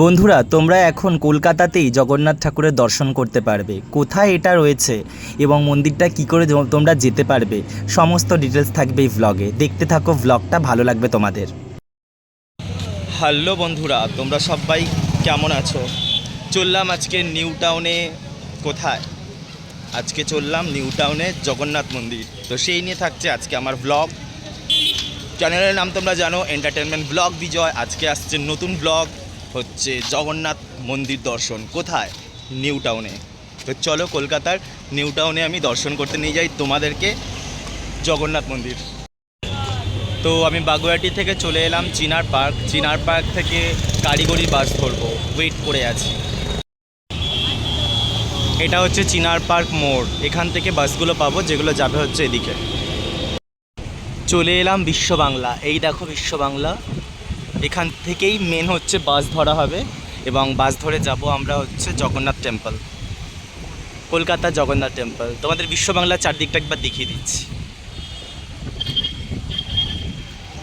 বন্ধুরা, তোমরা এখন কলকাতাতেই জগন্নাথ ঠাকুরের দর্শন করতে পারবে। কোথায় এটা রয়েছে এবং মন্দিরটা কি করে তোমরা যেতে পারবে, সমস্ত ডিটেলস থাকবে এই ভ্লগে দেখতে থাকো ভ্লগটা ভালো লাগবে তোমাদের। হ্যালো বন্ধুরা, তোমরা সবাই কেমন আছো? চললাম আজকে নিউ টাউনে কোথায়? আজকে চললাম নিউ টাউনে জগন্নাথ মন্দির। তো সেই নিয়ে থাকছে আজকে আমার ব্লগ চ্যানেলের নাম তোমরা জানো এন্টারটেনমেন্ট ব্লগ বিজয় আজকে আসছে নতুন ব্লগ হচ্ছে জগন্নাথ মন্দির দর্শন। কোথায়? নিউ টাউনে। তো চলো কলকাতার নিউ টাউনে আমি দর্শন করতে নিয়ে যাই তোমাদেরকে জগন্নাথ মন্দির। তো আমি বাগুয়াটি থেকে চলে এলাম চিনার পার্ক। চিনার পার্ক থেকে কারিগরি বাস ধরবো। ওয়েট করে আছি। এটা হচ্ছে চিনার পার্ক মোড়। এখান থেকে বাসগুলো পাবো, যেগুলো যাবে হচ্ছে এদিকে। চলে এলাম বিশ্ব বাংলা। এই দেখো বিশ্ব বাংলা। এখান থেকেই মেন হচ্ছে বাস ধরা হবে এবং বাস ধরে যাব আমরা হচ্ছে জগন্নাথ টেম্পল কলকাতা জগন্নাথ টেম্পল তোমাদের বিশ্ব বাংলার চারদিকটা একবার দেখিয়ে দিচ্ছি।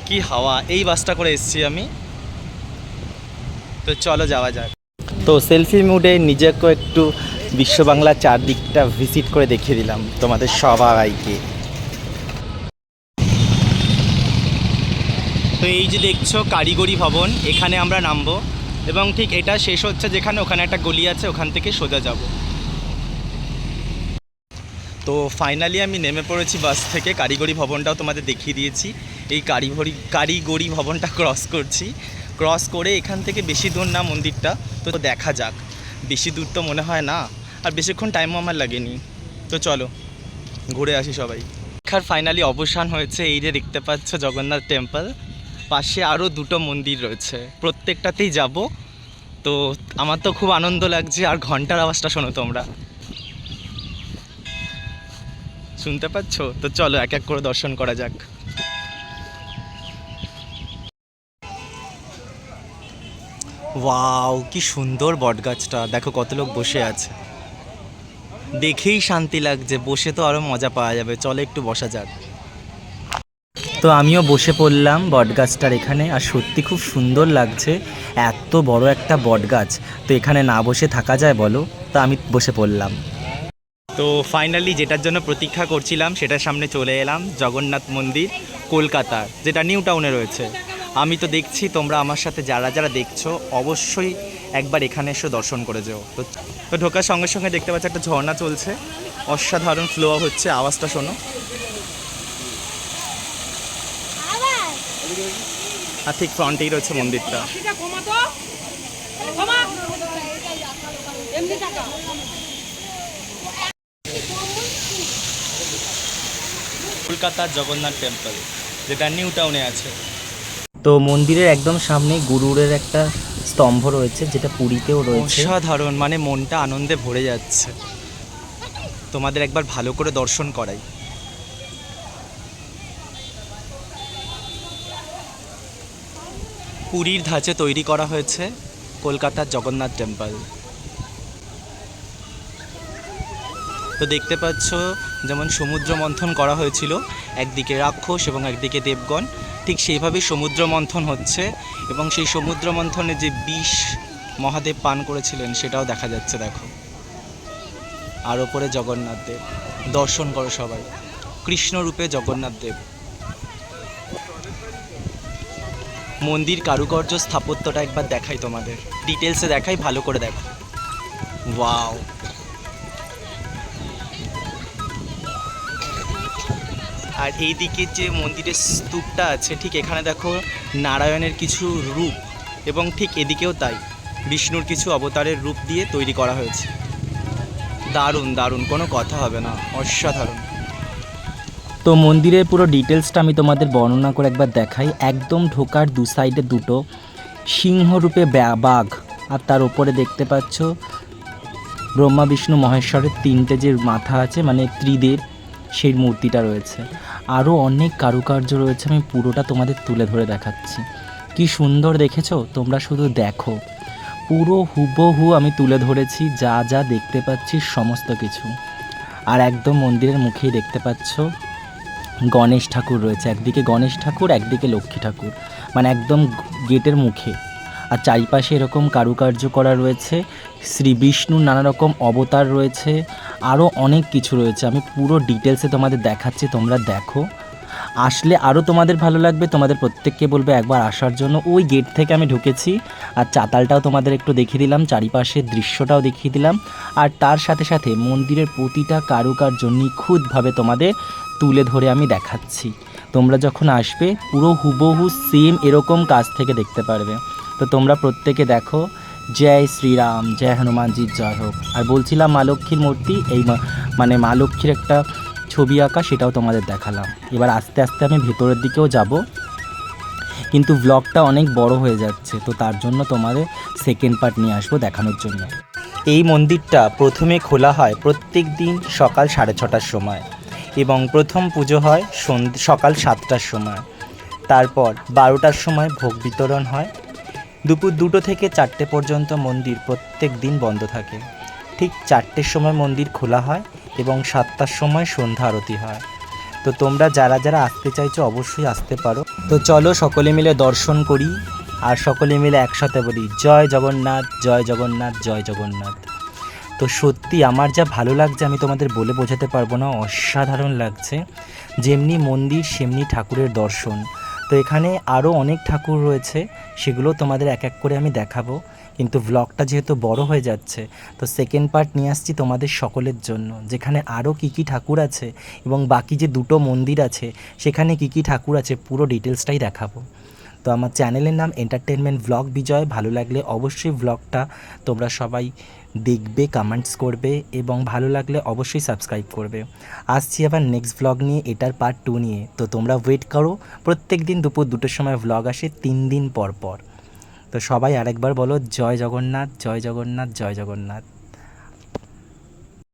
কি হাওয়া, এই বাসটা করে এসেছি আমি। তো চলো যাওয়া যাক। তো সেলফি মুডে নিজেকে একটু বিশ্ব বাংলার চারদিকটা ভিজিট করে দেখিয়ে দিলাম তোমাদের সবাইকে। তো এই যে দেখছ কারিগরি ভবন, এখানে আমরা নামবো। এবং ঠিক এটা শেষ হচ্ছে যেখানে, ওখানে একটা গলি আছে, ওখান থেকে সোজা যাব। তো ফাইনালি আমি নেমে পড়েছি বাস থেকে। কারিগরি ভবনটাও তোমাদের দেখিয়ে দিয়েছি। এই কারিগরি কারিগরি ভবনটা ক্রস করছি। ক্রস করে এখান থেকে বেশি দূর না মন্দিরটা, তো দেখা যাক। বেশি দূর তো মনে হয় না, আর বেশিক্ষণ টাইমও আমার লাগেনি। তো চলো, ঘুরে আসি সবাই। দেখার ফাইনালি অবসান হয়েছে, এই যে দেখতে পাচ্ছ জগন্নাথ টেম্পল পাশে আরও দুটো মন্দির রয়েছে। প্রত্যেকটাতেই যাব। তো আমার তো খুব আনন্দ লাগছে, আর ঘণ্টার আওয়াজটা শোনো তোমরা। শুনতে পাচ্ছ? তো চলো এক এক করে দর্শন করা যাক। ওয়াও, কি সুন্দর বটগাছটা। দেখো কত লোক বসে আছে। দেখেই শান্তি লাগছে, বসে তো আরও মজা পাওয়া যাবে। চলো একটু বসা যাক। তো আমিও বসে পড়লাম বটগাছটার এখানে, আর সত্যি খুব সুন্দর লাগছে, এত বড় একটা বটগাছ। তো এখানে না বসে থাকা যায় বলো? তো আমি বসে পড়লাম। তো ফাইনালি যেটার জন্য প্রতীক্ষা করছিলাম, সেটার সামনে চলে এলাম, জগন্নাথ মন্দির কলকাতার যেটা নিউ টাউনে রয়েছে। আমি তো দেখছি তোমরা আমার সাথে যারা যারা দেখছ, অবশ্যই একবার এখানে এসে দর্শন করে যেও। তো তো ঢোকার সঙ্গে সঙ্গে দেখতে পাচ্ছি একটা ঝর্ণা চলছে, অসাধারণ ফ্লো হচ্ছে, আওয়াজটা শোনো। আর ঠিক ফ্রন্টেই রয়েছে মন্দিরটা। কলকাতার জগন্নাথ টেম্পল যেটা নিউ টাউনে আছে। তো মন্দিরের একদম সামনে গুরুরের একটা স্তম্ভ রয়েছে যেটা পুরীতেও রয়েছে। অসাধারণ মানে মনটা আনন্দে ভরে যাচ্ছে। তোমাদের একবার ভালো করে দর্শন করাই। পুরীর ধাঁচে তৈরি করা হয়েছে কলকাতার জগন্নাথ টেম্পল। তো দেখতে পাচ্ছ, যেমন সমুদ্র মন্থন করা হয়েছিল, একদিকে রাক্ষস এবং একদিকে দেবগণ, ঠিক সেইভাবেই সমুদ্র মন্থন হচ্ছে এবং সেই সমুদ্র মন্থনে যে বিষ মহাদেব পান করেছিলেন সেটাও দেখা যাচ্ছে, দেখো। আর ওপরে জগন্নাথ দেব। দর্শন করো সবাই। কৃষ্ণ রূপে জগন্নাথ দেব। মন্দির কারুকার্য স্থাপত্যটা একবার দেখাই তোমাদের। ডিটেলসে দেখাই, ভালো করে দেখো। ওয়াও আর এইদিকে যে মন্দিরের স্তূপটা আছে, ঠিক এখানে দেখো নারায়ণের কিছু রূপ এবং ঠিক এদিকেও তাই। বিষ্ণুর কিছু অবতারের রূপ দিয়ে তৈরি করা হয়েছে। দারুণ দারুণ, কোনো কথা হবে না। অসাধারণ। তো মন্দিরের পুরো ডিটেলসটা আমি তোমাদের বর্ণনা করে একবার দেখাই। একদম ঢোকার দু সাইডে দুটো। সিংহরূপে বাঘ। আর তার উপরে দেখতে পাচ্ছ ব্রহ্মা, বিষ্ণু, মহেশ্বরের তিনটে যে মাথা আছে মানে ত্রিদেব, সেই মূর্তিটা রয়েছে। আরও অনেক কারুকার্য রয়েছে, আমি পুরোটা তোমাদের তুলে ধরে দেখাচ্ছি। কি সুন্দর দেখেছ? তোমরা শুধু দেখো। পুরো হুবহু আমি তুলে ধরেছি, যা যা দেখতে পাচ্ছি, সমস্ত কিছু। আর একদম মন্দিরের মুখেই দেখতে পাচ্ছ গণেশ ঠাকুর রয়েছে। একদিকে গণেশ ঠাকুর, একদিকে লক্ষ্মী ঠাকুর। মানে একদম গেটের মুখে। আর চারিপাশে এরকম কারুকার্য করা রয়েছে। শ্রী বিষ্ণুর নানা রকম অবতার রয়েছে। আরও অনেক কিছু রয়েছে। আমি পুরো ডিটেলসে তোমাদের দেখাচ্ছি, তোমরা দেখো। আসলে আরও তোমাদের ভালো লাগবে, তোমাদের প্রত্যেককে বলবে একবার আসার জন্য। ওই গেট থেকে আমি ঢুকেছি, আর চাতালটাও তোমাদের একটু দেখিয়ে দিলাম, চারিপাশের দৃশ্যটাও দেখিয়ে দিলাম। আর তার সাথে সাথে মন্দিরের প্রতিটা কারুকার্য নিখুঁতভাবে তোমাদের তুলে ধরে আমি দেখাচ্ছি। তোমরা যখন আসবে, পুরো হুবহু সেম এরকম কাজ থেকে দেখতে পারবে। তো তোমরা প্রত্যেকে দেখো, জয় শ্রীরাম, জয় হনুমানজির জয় হোক। আর বলছিলাম মা লক্ষ্মীর মূর্তি, এই মানে মা লক্ষ্মীর একটা ছবি আঁকা, সেটাও তোমাদের দেখালাম। এবার আস্তে আস্তে আমি ভেতরের দিকেও যাব। কিন্তু ব্লগটা অনেক বড় হয়ে যাচ্ছে, তো তার জন্য তোমাদের সেকেন্ড পার্ট নিয়ে আসব দেখানোর জন্য। এই মন্দিরটা প্রথমে খোলা হয় প্রত্যেক দিন সকাল সাড়ে ছটার সময়। এবং প্রথম পুজো হয় সকাল সাতটার সময়। তারপর বারোটার সময় ভোগ বিতরণ হয়। দুপুর দুটো থেকে চারটে পর্যন্ত মন্দির প্রত্যেক দিন বন্ধ থাকে। ঠিক চারটের সময় মন্দির খোলা হয় এবং সাতটার সময় সন্ধ্যা আরতি হয়। তো তোমরা যারা যারা আসতে চাইছো অবশ্যই আসতে পারো। তো চলো সকলে মিলে দর্শন করি। আর সকলে মিলে একসাথে বলি, জয় জগন্নাথ জয় জগন্নাথ জয় জগন্নাথ। তো সত্যি আমার যা ভালো লাগছে, আমি তোমাদের বলে বোঝাতে পারব না, অসাধারণ লাগছে। যেমনি মন্দির, সেমনি ঠাকুরের দর্শন। তো এখানে আরও অনেক ঠাকুর রয়েছে, সেগুলো তোমাদের এক এক করে আমি দেখাবো। কিন্তু ব্লগটা যেহেতু বড় হয়ে যাচ্ছে, তো সেকেন্ড পার্ট নিয়ে আসছি তোমাদের সকলের জন্য। যেখানে আরও কী কী ঠাকুর আছে এবং বাকি যে দুটো মন্দির আছে, সেখানে কী কী ঠাকুর আছে, পুরো ডিটেলসটাই দেখাবো। তো আমার চ্যানেলের নাম এন্টারটেনমেন্ট ভ্লগ বিজয় ভালো লাগলে অবশ্যই ভ্লগটা তোমরা সবাই দেখবে কমেন্টস করবে এবং ভালো লাগলে অবশ্যই সাবস্ক্রাইব করবে। আসছি আবার নেক্সট ভ্লগ নিয়ে, এটার পার্ট টু নিয়ে। তো তোমরা ওয়েট করো, প্রত্যেক দিন দুপুর দুটোর সময় ভ্লগ আসে, তিন দিন পর পর। তো সবাই আরেকবার বলো, জয় জগন্নাথ জয় জগন্নাথ জয় জগন্নাথ।